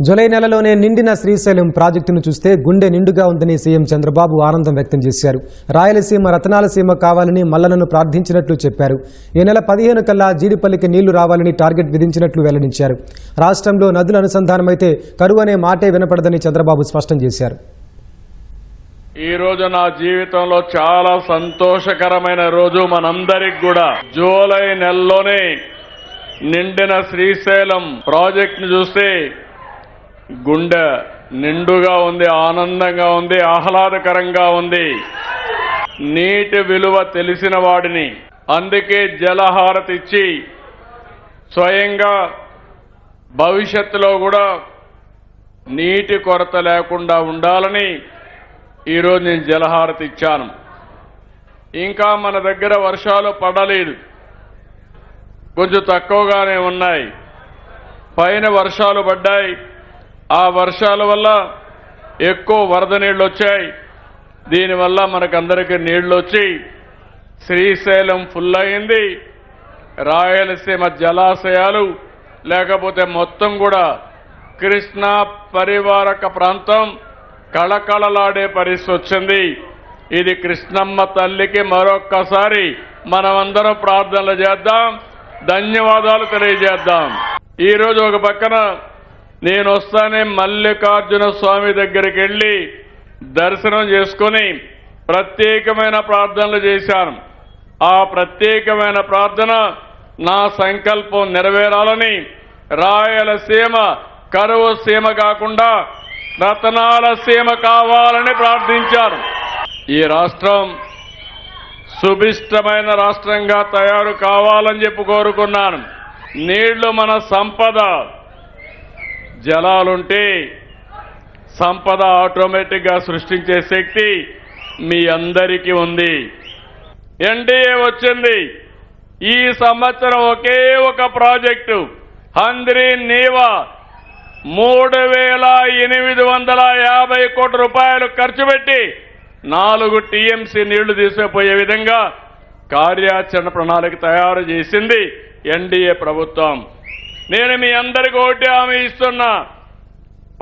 July నెలలోనే నిండిన శ్రీశైలం ప్రాజెక్టును చూస్తే గుండె నిండుగా ఉందని సీఎం చంద్రబాబు ఆనందం వ్యక్తం చేశారు. రాయలసీమ రతనాలసీమ కావాలని మల్లనను ప్రార్థించినట్లు చెప్పారు. ఈ నెల పదిహేను కల్లా జీడిపల్లికి నీళ్ళు రావాలని టార్గెట్ విధించినట్లు వెల్లడించారు. రాష్ట్రంలో నదుల అనుసంధానమైతే కరువు అనే మాటే వినపడదని చంద్రబాబు స్పష్టం చేశారు. ఈ రోజు నా జీవితంలో చాలా సంతోషకరమైన రోజు మనందరికి కూడా. జూలై నెలలోనే నిండిన శ్రీశైలం ప్రాజెక్ట్ను చూస్తే గుండె నిండుగా ఉంది ఆనందంగా ఉంది ఆహ్లాదకరంగా ఉంది. నీటి విలువ తెలిసిన వాడిని. అందుకే జలహారతి ఇచ్చి స్వయంగా భవిష్యత్తులో కూడా నీటి కొరత లేకుండా ఉండాలని ఈరోజు నేను జలహారతి ఇచ్చాను. ఇంకా మన దగ్గర వర్షాలు పడలేదు. కొంచెం తక్కువగానే ఉన్నాయి. పైన వర్షాలు పడ్డాయి. ఆ వర్షాల వల్ల ఎక్కువ వరద నీళ్ళు వచ్చాయి. దీనివల్ల మనకందరికీ నీళ్ళు వచ్చి శ్రీశైలం ఫుల్ అయింది. రాయలసీమ జలాశయాలు లేకపోతే మొత్తం కూడా కృష్ణా పరివారక ప్రాంతం కళకళలాడే పరిస్థితి వచ్చింది. ఇది కృష్ణమ్మ తల్లికి మరొక్కసారి మనమందరం ప్రార్థనలు చేద్దాం. ధన్యవాదాలు తెలియజేద్దాం. ఈరోజు ఒక పక్కన నేను వస్తానే మల్లికార్జున స్వామి దగ్గరికి వెళ్ళి దర్శనం చేసుకొని ప్రత్యేకమైన ప్రార్థనలు చేశాను. ఆ ప్రత్యేకమైన ప్రార్థన నా సంకల్పం నెరవేరాలని రాయలసీమ కరువు సీమ కాకుండా రతనాల సీమ కావాలని ప్రార్థించారు ఈ రాష్ట్రం సుభిష్టమైన రాష్ట్రంగా తయారు కావాలని చెప్పి కోరుకున్నాను. నీళ్ళు మన సంపద. జలాలుంటే సంపద ఆటోమేటిక్గా సృష్టించే శక్తి మీ అందరికీ ఉంది. ఎన్డీఏ వచ్చింది. ఈ సంవత్సరం ఒకే ఒక ప్రాజెక్టు హంద్రి నీవా. మూడు వేల ఎనిమిది వందల యాభై కోట్ల రూపాయలు ఖర్చు పెట్టి నాలుగు టీఎంసీ నీళ్ళు తీసుకుపోయే విధంగా కార్యాచరణ ప్రణాళిక తయారు చేసింది ఎన్డీఏ ప్రభుత్వం. నేను మీ అందరికీ ఒకటి హామీ ఇస్తున్నా.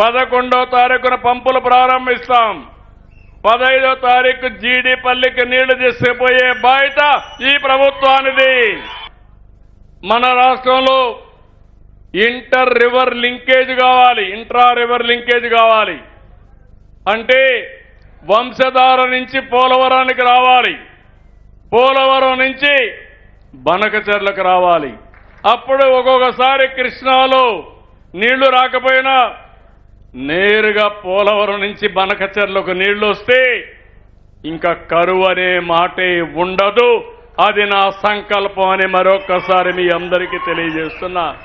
పదకొండో తారీఖున పంపులు ప్రారంభిస్తాం. పదహైదో తారీఖు జీడిపల్లికి నీళ్ళు తీసుకుపోయే బాధ్యత ఈ ప్రభుత్వానిది. మన రాష్ట్రంలో ఇంటర్ రివర్ లింకేజ్ కావాలి ఇంట్రా రివర్ లింకేజ్ కావాలి. అంటే వంశధార నుంచి పోలవరానికి రావాలి. పోలవరం నుంచి బనకచెర్లకు రావాలి. అప్పుడు ఒక్కొక్కసారి కృష్ణాలో నీళ్ళు రాకపోయినా నేరుగా పోలవరం నుంచి బనకచెర్లకు నీళ్ళు వస్తే ఇంకా కరువు అనే మాటే ఉండదు. అది నా సంకల్పం అని మరొక్కసారి మీ అందరికీ తెలియజేస్తున్నా.